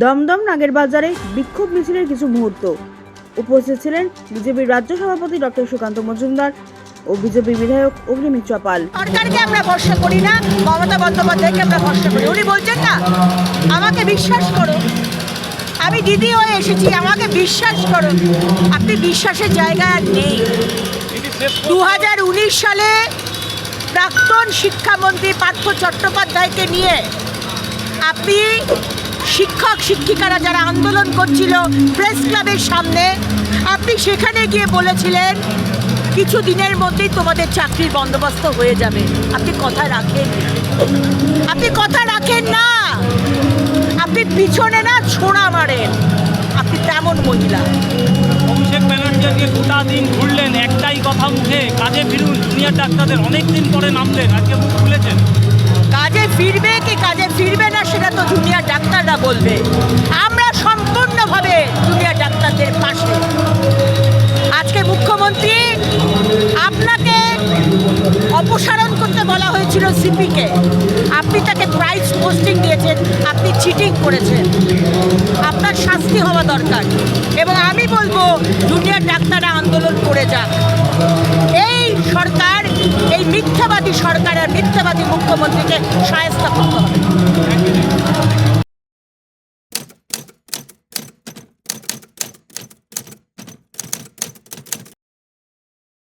দমদম নাগের বাজারে বিক্ষোভ মিছিলের কিছু মুহূর্ত। উপস্থিত ছিলেন বিজেপির রাজ্য সভাপতি ডক্টর সুকান্ত মজুমদার ও বিজেপি বিধায়ক অগ্নিমিত্রা পাল সরকারকে আমরা ভরসা করি না, মমতা বন্দ্যোপাধ্যায়কে আমরা ভরসা করি। উনি বলছেন না, আমাকে বিশ্বাস করো। আমি দিদি হয়ে এসেছি, আমাকে বিশ্বাস করো। আপনি বিশ্বাসের জায়গা আর নেই। দু হাজার উনিশ সালে প্রাক্তন শিক্ষামন্ত্রী পার্থ চট্টোপাধ্যায়কে নিয়ে আপনি শিক্ষক শিক্ষিকারা যারা আন্দোলন করছিল প্রেস ক্লাবের সামনে আপনি সেখানে গিয়ে বলেছিলেন কিছু দিনের মধ্যেই তোমাদের চাকরির বন্দোবস্ত হয়ে যাবে। আপনি কথা রাখেন আপনি কথা রাখেন না। আপনি পিছনে না ছোড়া মারেন। আপনি তেমন মহিলা। অভিষেক ব্যানার্জি আজকে গোটা দিন ঘুরলেন একটাই কথা মুখে কাজে ফিরুন জুনিয়র ডাক্তারদের অনেক দিন পরে নামলেন আজকে মুখ খুলেছেন। কাজে ফিরবে কি কাজে ফিরবে জুনিয়র ডাক্তাররা বলবে, আমরা সম্পূর্ণভাবে জুনিয়র ডাক্তারদের পাশে। আজকে মুখ্যমন্ত্রী আপনাকে অপসারণ করতে বলা হয়েছিল সিপিকে। আপনি তাকে প্রাইজ পোস্টিং দিয়েছেন, আপনি চিটিং করেছেন। আপনার শাস্তি হওয়া দরকার। এবং আমি বলব, জুনিয়র ডাক্তাররা আন্দোলন করে যাক। এই সরকার, এই মিথ্যাবাদী সরকার আর মিথ্যাবাদী মুখ্যমন্ত্রীকে সায়স্তা করতে হবে।